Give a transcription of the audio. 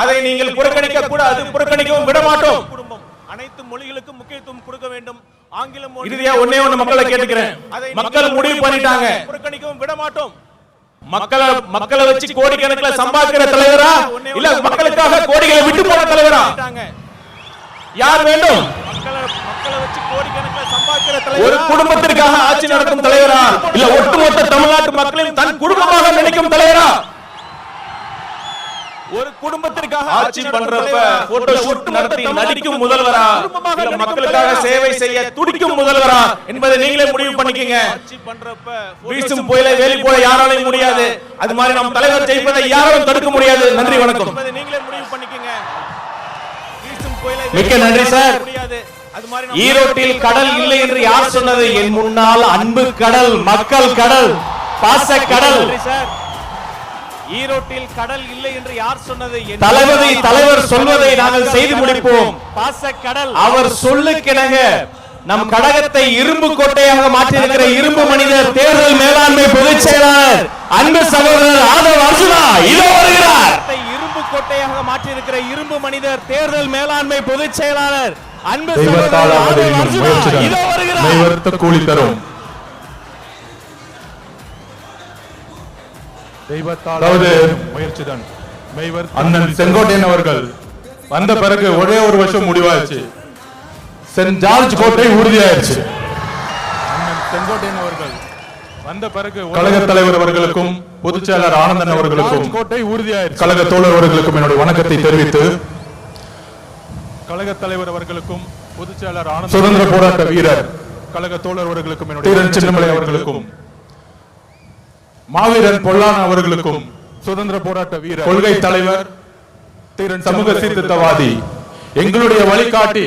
அதை நீங்கள் புறக்கணிக்க கூடாது புறக்கணிக்கவும் விட மாட்டோம் குடும்பம் அனைத்து மொழிகளுக்கும் முக்கியத்துவம் கொடுக்க வேண்டும். ஆங்கிலம் இறுதியா ஒண்ணே ஒண்ணு மக்களை கேட்டுக்கிறேன். மக்கள் முடிவு பண்ணிட்டாங்க. புறக்கணிக்கவும் விட மாட்டோம் மக்களை மக்களை வச்சு கோடிக்கணக்கில் சம்பாதிக்கிற தலைவரா? இல்ல மக்களுக்காக கோடிகளை விட்டு போன தலைவரா. யார் வேண்டும்? ஒரு குடும்பத்திற்காக ஆட்சி நடத்தும் தலைவரா? இல்ல ஒட்டுமொத்த தமிழ்நாட்டு மக்களையும் தன் குடும்பமாக நினைக்கும் தலைவரா? ஒரு குடும்பத்திற்காக ஆட்சி பண்றப்ப போட்டோ ஷூட் நடத்தி நடிக்கும் முதல்வரா? இல்ல மக்களுக்காக சேவை செய்ய துடிக்கும் முதல்வரா? என்பதை நீங்களே முடிவு பண்ணிக்கங்க. வீசும் புயலை வேலி போல யாராலையும் முடியாது. அது மாதிரி நம் தலைவர் ஜெயிப்பதை யாராலும் தடுக்க முடியாது. நன்றி வணக்கம். நீங்களே முடிவு பண்ணிக்கங்க. மிக்க நன்றி சார். நம்ம- ஈரோட்டில் கடல் இல்லை என்று யார் சொன்னது? என் முன்னால் அன்பு கடல் மக்கள் கடல் பாச கடல். ஈரோட்டில் கடல் இல்லை என்று யார் சொன்னது தளபதி தலைவர் சொல்வதை நாங்கள் செய்து முடிப்போம். பாச கடல் அவர் சொல்லுக்கிணங்க நம் கடகத்தை இரும்பு கோட்டையாக மாற்றியிருக்கிற இரும்பு மனிதர் தேர்தல் மேலாண்மை பொதுச் செயலாளர் அன்பு சகோதரர் ஆதவ் அர்ஜுனா இதோ வருகிறார். இரும்பு கோட்டையாக மாற்றியிருக்கிற இரும்பு மனிதர் தேர்தல் மேலாண்மை பொதுச் செயலாளர் அன்பு சகோதரர் ஆதவ் அர்ஜுனா இதோ வருகிறார். கூலி தரும். அதாவது முயற்சிதான். அண்ணன் செங்கோட்டையன் அவர்கள் வந்த பிறகு ஒரே ஒரு வருஷம் முடிவாச்சு சென்ட் ஜார்ஜ் கோட்டை உறுதியாயிருச்சு அண்ணன் செங்கோட்டையன் அவர்கள் வந்த பிறகு கழக தலைவர் அவர்களுக்கும் பொதுச் செயலர் ஆனந்தன் அவர்களுக்கும் கோட்டை உறுதியாயிருச்சு கழக தோழர் அவர்களுக்கும் என்னுடைய வணக்கத்தை தெரிவித்து கழக தலைவர் அவர்களுக்கும் பொதுச் செயலர் ஆனந்த் சுதந்திர போராட்ட வீரர் கழக தோழர் அவர்களுக்கும் என்னுடைய சின்னமலை அவர்களுக்கும் மாவீரன் பொல்லான அவர்களுக்கும் சுதந்திர போராட்ட வீரர் கொள்கை தலைவர் தீரன் சமூக சீர்திருத்தவாதி எங்களுடைய வழிகாட்டி